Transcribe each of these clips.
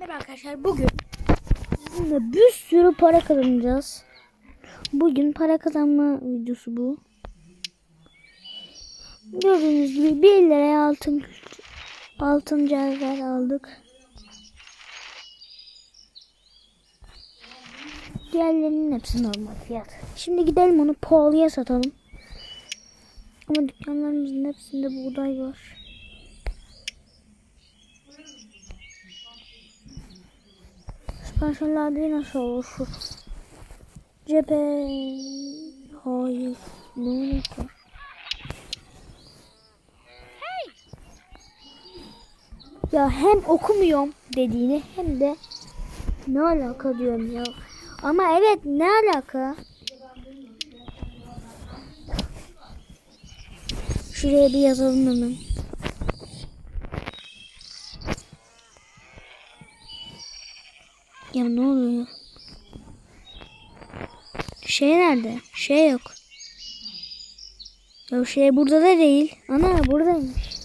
Merhaba arkadaşlar bugün sizinle bir sürü para kazanacağız. Bugün para kazanma videosu bu. Gördüğünüz gibi 1 liraya altın altın cevher aldık. Diğerlerinin hepsi normal fiyat. Şimdi gidelim onu pahalıya satalım. Ama dükkanlarımızın hepsinde buğday var. Sponsorlarda nasıl olur şu? Cephe... Hayır. Ne var? Ya hem okumuyorum dediğini hem de ne alaka diyorum ya. Ama evet ne alaka? Şuraya bir yazalım hemen. Ya ne oluyor? Şey nerede? Şey yok. Ya şey burada da değil. Ana buradaymış.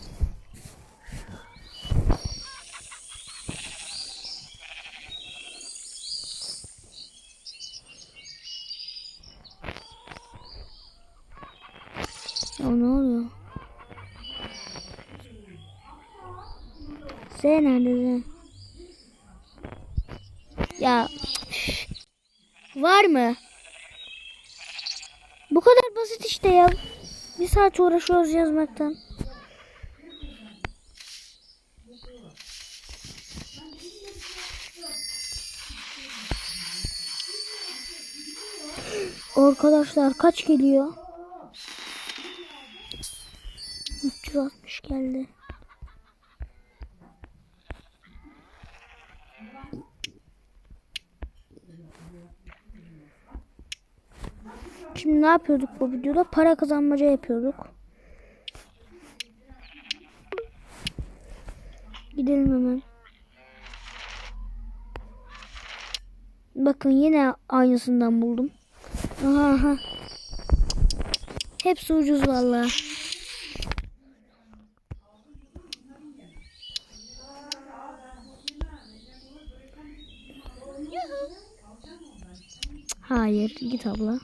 Ya ne oluyor? Z nerede Z? Ya var mı? Bu kadar basit işte ya. Bir saat uğraşıyoruz yazmaktan. Arkadaşlar kaç geliyor? 360 geldi. Şimdi ne yapıyorduk bu videoda? Para kazanmaca yapıyorduk. Gidelim hemen. Bakın yine aynısından buldum. Aha aha. Hepsi ucuz vallahi. Hayır, git abla.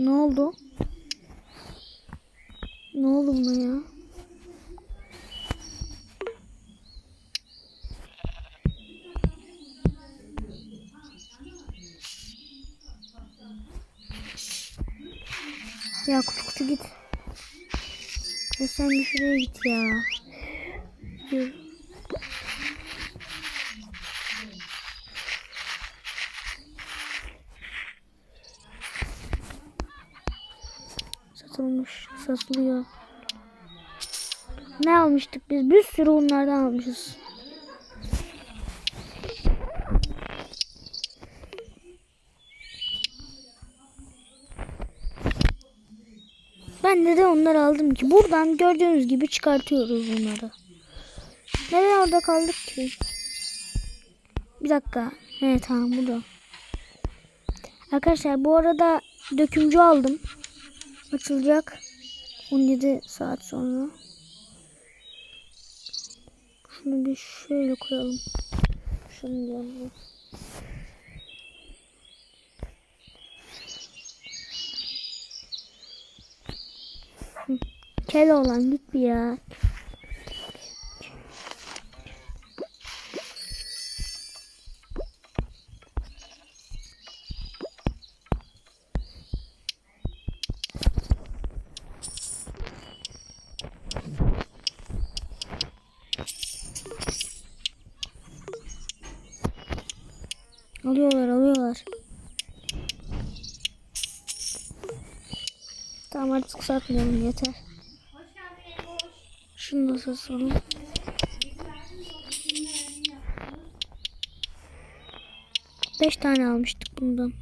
Ne oldu? Oldu buna ya? Ya kutu kutu git. Ya sen bir şuraya git ya. Yürü. Satılmış, satılıyor. Ne almıştık biz? Bir sürü onlardan almışız. Ben neden onları aldım ki? Buradan gördüğünüz gibi çıkartıyoruz bunları. Neden orada kaldık ki? Bir dakika. Evet tamam burada. Arkadaşlar bu arada dökümcü aldım. Açılacak. 17 saat sonra. Şunu bir şöyle koyalım. Şunu diyorum. Kel olan git bir ya. Alıyorlar. Tamam artık satmayalım yeter. Şunu da satalım. Beş tane almıştık bundan.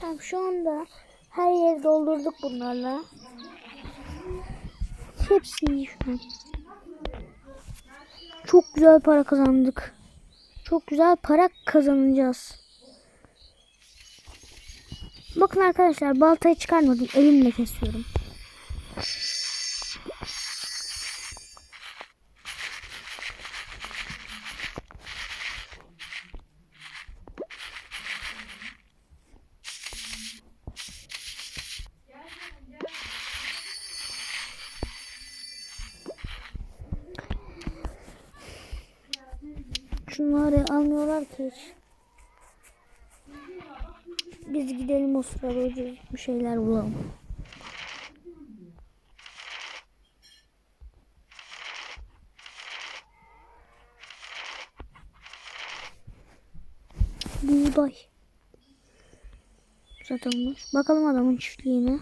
Tamam şu anda her yeri doldurduk bunlarla. Hepsi iyi. Çok güzel para kazandık. Çok güzel para kazanacağız. Bakın arkadaşlar baltayı çıkarmadım. Elimle kesiyorum. Şunları almıyorlar ki hiç. Biz gidelim o sırada ucuz bir şeyler bulalım. Buğday. Satılmış. Bakalım adamın çiftliğine.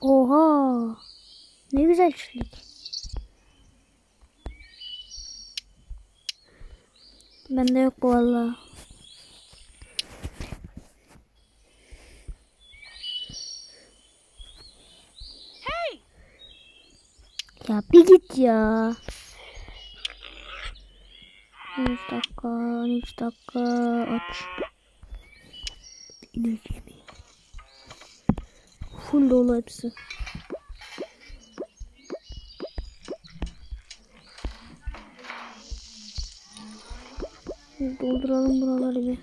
Oha. Ne güzel çiftlik. Bende yok valla. Ya bir git ya. 13 dakika, 13 dakika aç. Full dolu hepsi. Dolduralım buraları bir.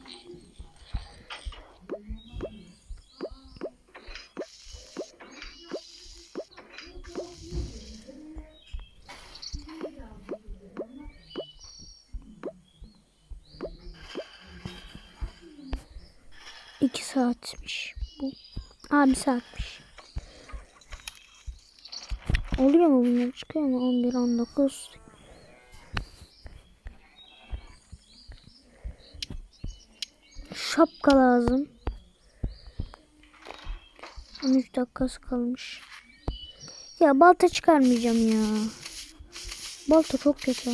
İki saatmiş bu. Aa bir saatmiş. Oluyor mu bunlar çıkıyor mu? 11, 19, Şapka lazım. 13 dakikası kalmış. Ya balta çıkarmayacağım ya. Balta çok kötü.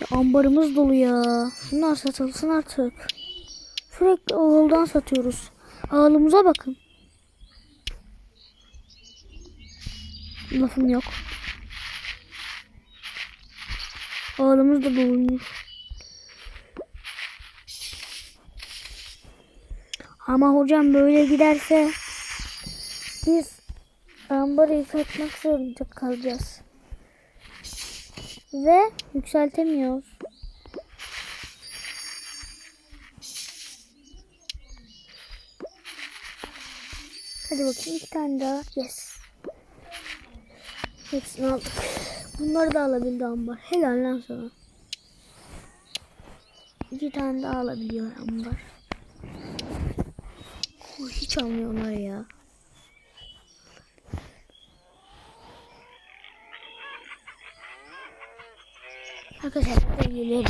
Ya ambarımız dolu ya. Şunlar satılsın artık. Sürekli oğuldan satıyoruz. Ağlımıza bakın. Lafım yok. Ağlımız da dolmuş. Ama hocam böyle giderse biz ambarı yıkatmak zorunda kalacağız. Ve yükseltemiyoruz. Hadi bakayım iki tane daha. Yes. Hepsini aldık. Bunları da alabildi ambar. Helal lan sana. İki tane daha alabiliyor ambar. O hiç almıyor onları ya. Arkadaşlar ben.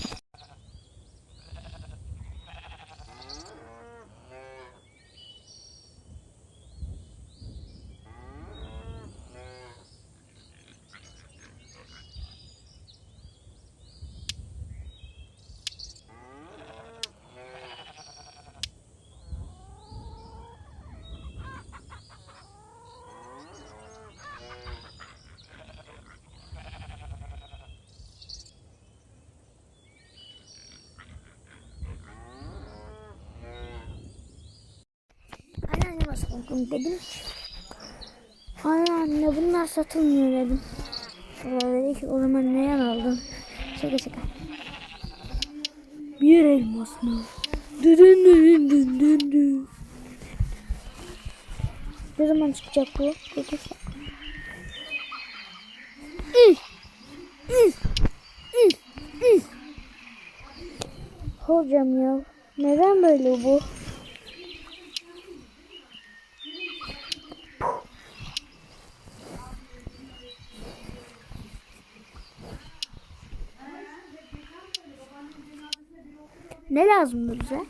Sordum dedim. Anneanne bunlar satılmıyor dedim. Da dedi ki o zaman neden aldın? Şaka şaka. Bir elmas mı? Dün dün dün dün dün. Ne zaman çıkacak bu? Peki. Hocam ya neden böyle bu? Ne lazımdı bize?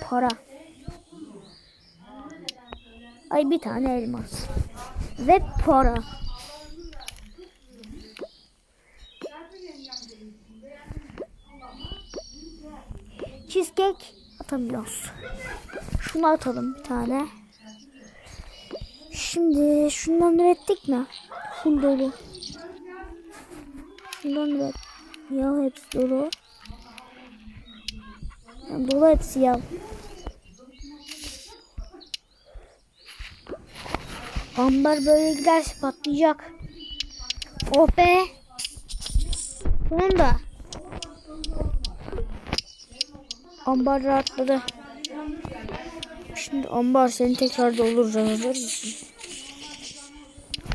Para. Ay bir tane elmas. Ve para. Cheesecake atamıyoruz. Şunu atalım bir tane. Şimdi şundan ürettik mi? Full dolu. Şundan üret. Ya hepsi dolu. Dolu hepsi ya. Böyle giderse patlayacak. Oh be. Sonunda. Ambar rahatladı. Şimdi ambar seni tekrar dolduracağız. Hazır mısın?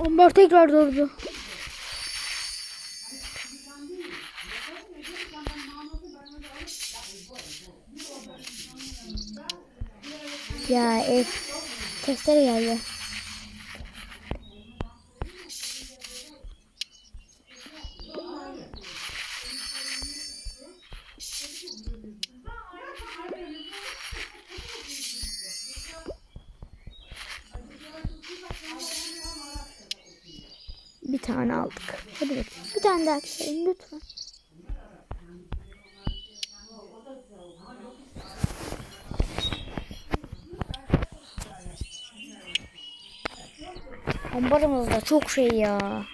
Ambar tekrar doldu. Ya ev testere geldi. Bir tane aldık. Hadi bakayım. Bir tane daha açalım lütfen. Ambarımızda çok şey ya.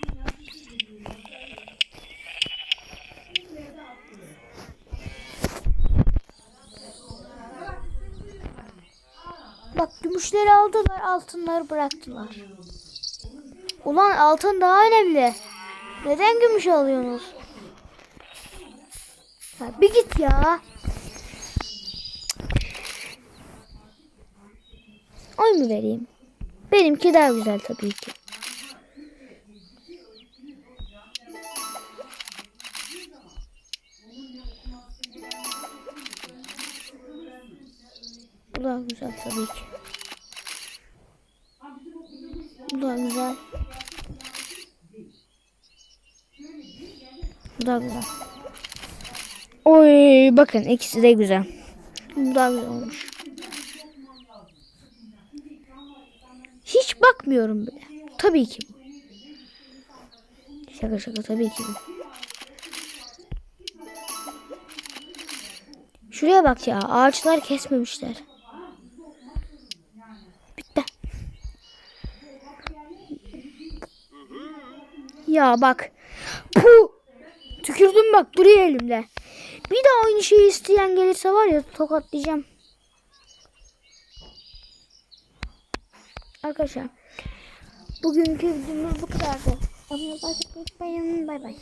Bak gümüşleri aldılar, altınları bıraktılar. Ulan altın daha önemli. Neden gümüş alıyorsunuz? Ya bir git ya. Oy mu vereyim? Benimki daha güzel tabii ki. Bu daha güzel tabii ki. Bu daha güzel. Bu daha güzel. Oy bakın ikisi de güzel. Bu daha güzel olmuş. Hiç bakmıyorum bile. Tabii ki bu. Şaka şaka tabii ki bu. Şuraya bak ya ağaçlar kesmemişler. Bitti. Ya bak. Puh. Tükürdüm bak duruyor elimde. Bir daha aynı şeyi isteyen gelirse var ya tokatlayacağım. Arkadaşlar bugünkü videomuz bu kadardı. Abone olmayı unutmayın. Bay bay.